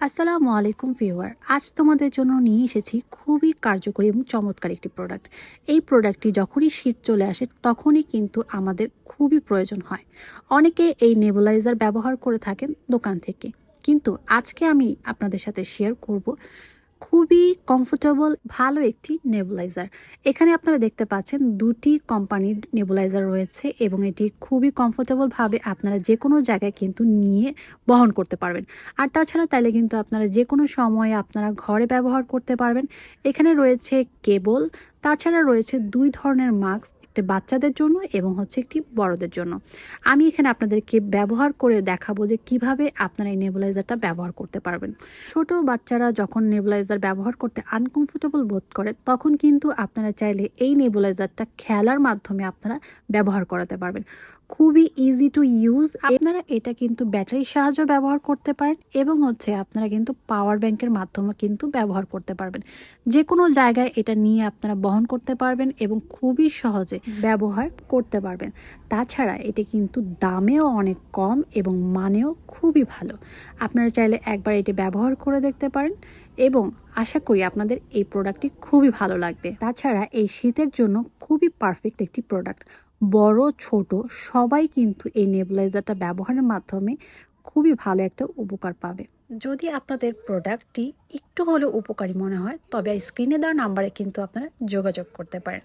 আসসালামু আলাইকুম ভিউয়ার। আজ তোমাদের জন্য নিয়ে এসেছি খুবই কার্যকরী এবং চমৎকার একটি প্রোডাক্ট এই প্রোডাক্টটি যখনই শীত চলে আসে, তখনই কিন্তু আমাদের খুবই প্রয়োজন হয়। অনেকে এই নেবুলাইজার ব্যবহার করে থাকেন দোকান থেকে। কিন্তু আজকে আমি আপনাদের সাথে শেয়ার করব খুবই কমফোর্টেবল ভালো একটি নেবুলাইজার এখানে আপনারা দেখতে পাচ্ছেন দুটি কোম্পানির নেবুলাইজার রয়েছে এবং এটি খুবই কমফোর্টেবলভাবে আপনারা যে কোনো জায়গায় কিন্তু নিয়ে বহন করতে পারবেন। আর তাছাড়া তাইলে কিন্তু আপনারা যে কোনো সময়ে আপনারা ঘরে ব্যবহার করতে পারবেন। এখানে রয়েছে কেবল তাছাড়া রয়েছে দুই ধরনের মাস্ক, একটি বাচ্চাদের জন্য এবং হচ্ছে একটি বড়দের জন্য। আমি এখানে আপনাদেরকে ব্যবহার করে দেখাবো যে কীভাবে আপনারা এই নেবুলাইজারটা ব্যবহার করতে পারবেন। ছোট বাচ্চারা যখন নেবুলাইজার ব্যবহার করতে আনকমফোর্টেবল বোধ করে, তখন কিন্তু আপনারা চাইলে এই নেবুলাইজারটা খেলার মাধ্যমে আপনারা ব্যবহার করাতে পারবেন। খুবই ইজি টু ইউজ আপনারা এটা কিন্তু ব্যাটারির সাহায্যে ব্যবহার করতে পারেন এবং হচ্ছে আপনারা কিন্তু পাওয়ার ব্যাংকের মাধ্যমে কিন্তু ব্যবহার করতে পারবেন। যে কোনো জায়গায় এটা নিয়ে আপনারা বহন করতে পারবেন এবং খুবই সহজে ব্যবহার করতে পারবেন। তাছাড়া এটি কিন্তু দামেও অনেক কম এবং মানেও খুবই ভালো। আপনারা চাইলে একবার এটি ব্যবহার করে দেখতে পারেন এবং আশা করি আপনাদের এই প্রোডাক্টটি খুবই ভালো লাগবে। তাছাড়া এই শীতের জন্য খুবই পারফেক্ট একটি প্রোডাক্ট বড়, ছোট, সবাই কিন্তু এই নেবুলাইজারটা ব্যবহারের মাধ্যমে খুবই ভালো একটা উপকার পাবে। যদি আপনাদের প্রোডাক্টটি একটু হলেও উপকারী মনে হয়, তবে স্ক্রিনে দেওয়া নাম্বারে কিন্তু আপনারা যোগাযোগ করতে পারেন।